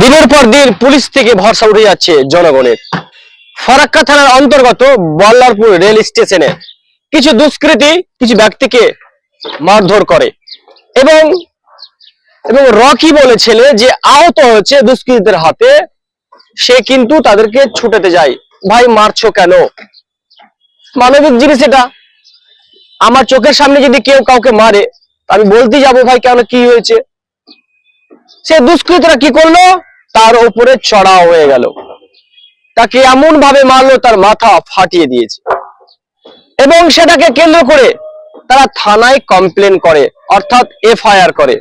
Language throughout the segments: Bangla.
দিনের পর দিন পুলিশ থেকে ভরসা উঠে যাচ্ছে জনগণের। ফারাক্কা থানার অন্তর্গত বল্লারপুর রেল স্টেশনে কিছু দুষ্কৃতী কিছু ব্যক্তিকে মারধর করে এবং এবং রকি বলে ছেলে যে আহত হয়েছে দুষ্কৃতীদের হাতে, সে কিন্তু তাদেরকে ছুটাতে যায়। ভাই, মারছো কেন? মানবিক জিনিস এটা। আমার চোখের সামনে যদি কেউ কাউকে মারে, আমি বলতে যাব, ভাই, কেন কি হয়েছে? সে দুষ্কৃতরা কি করল? তার উপরে চড়াও হয়ে গেল। তাকে এমন ভাবে মারলো, তার মাথা ফাটিয়ে দিয়েছে। এবং সেটাকে কেন্দ্র করে তারা থানায় কমপ্লেন করে, অর্থাৎ এফআইআর করে।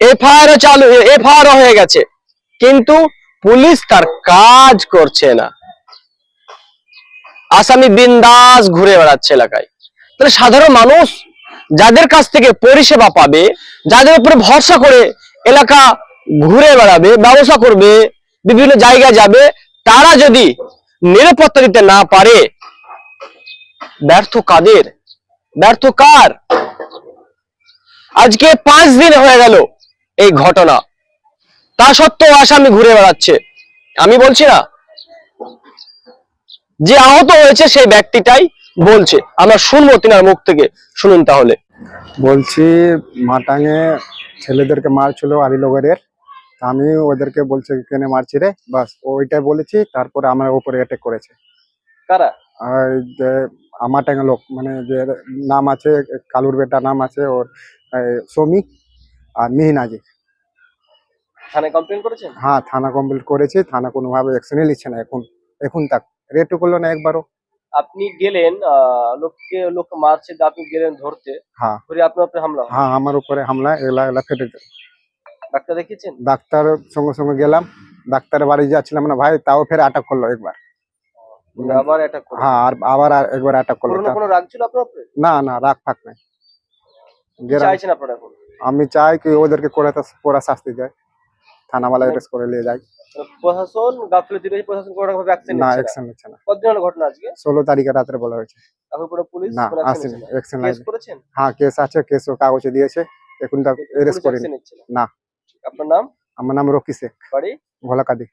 এফআইআর চালু, এফআইআর হয়ে গেছে। কিন্তু পুলিশ তার কাজ করছে না। আসামি বিন্দাস ঘুরে বেড়াচ্ছে এলাকায়। তাহলে সাধারণ মানুষ যাদের কাছ থেকে পরিষেবা পাবে, যাদের উপরে ভরসা করে এলাকা ঘুরে বেড়াবে, ব্যবসা করবে, বিভিন্ন জায়গায় যাবে, তারা যদি নিরাপত্তা দিতে না পারে, ব্যর্থ কাদের? ব্যর্থ কার? আজকে পাঁচ দিন হয়ে গেল এই ঘটনা। তা সত্ত্বেও আসামি ঘুরে বেড়াচ্ছে। আমি বলছি না, যে আহত হয়েছে সেই ব্যক্তিটাই বলছে। আমরা শুনব তিনার মুখ থেকে। শুনুন তাহলে। বলছি, মাটাঙে ছেলেদেরকে মারছিল লোকের আমি ওদেরকে বলছি কেনে মারছি রে? বাস ওইটাই বলেছি তারপরে আমার উপরে অ্যাটাক করেছে। কারা? আর যে আমাটাঙে লোক মানে যে নাম আছে কালুর বেটা নাম আছে ওর এই, সৌমি আর মিহিনাজি থানায় কমপ্লেন করেছেন? হ্যাঁ থানা কমপ্লিট করেছি থানা কোনোভাবে অ্যাকশনই নিচ্ছে না এখন এখন তাক। রেটু করল না একবারও। আপনি গেলেন লোককে লোক মারছে আপনি গেলেন ধরতে হ্যাঁ। ধরে আপনার উপরে হামলা হয়। আমার উপরে হামলা এলা এলা ফেটে ডাক্তার দেখিয়েছেন? ডাক্তার সঙ্গে সঙ্গে গেলাম ডাক্তারের বাড়ি যাচ্ছিলাম না ভাই তাও ফের আটক করল একবার। মানে আবার হ্যাঁ আর আবার একবার অ্যাটাক করল। কোনো রাগ ছিল আপনার উপরে? না না রাগ ফাক নাই। চাইছেন আপনারা আমি চাই কি ওদেরকে পুরা শাস্তি দেয়। থানাওয়ালা অ্যারেস্ট করে নিয়ে যায়। প্রশাসন গাফিলতি রয়েছে প্রশাসন কোনো রকম অ্যাকশন না না। অ্যাকশন নিচ্ছে না। কতদিন হলো ঘটনা আজকে? তারিখে রাত্রে বলা হয়েছে। এখন পুরো পুলিশ না আসেনি অ্যাকশন কেস করেছেন? হ্যাঁ কেস আছে কেস কাগজে দিয়েছে এখন অ্যারেস্ট করিনি। না। আপনার নাম? আমার নাম রকি শেখ। বাড়ি? ভোলাকাদি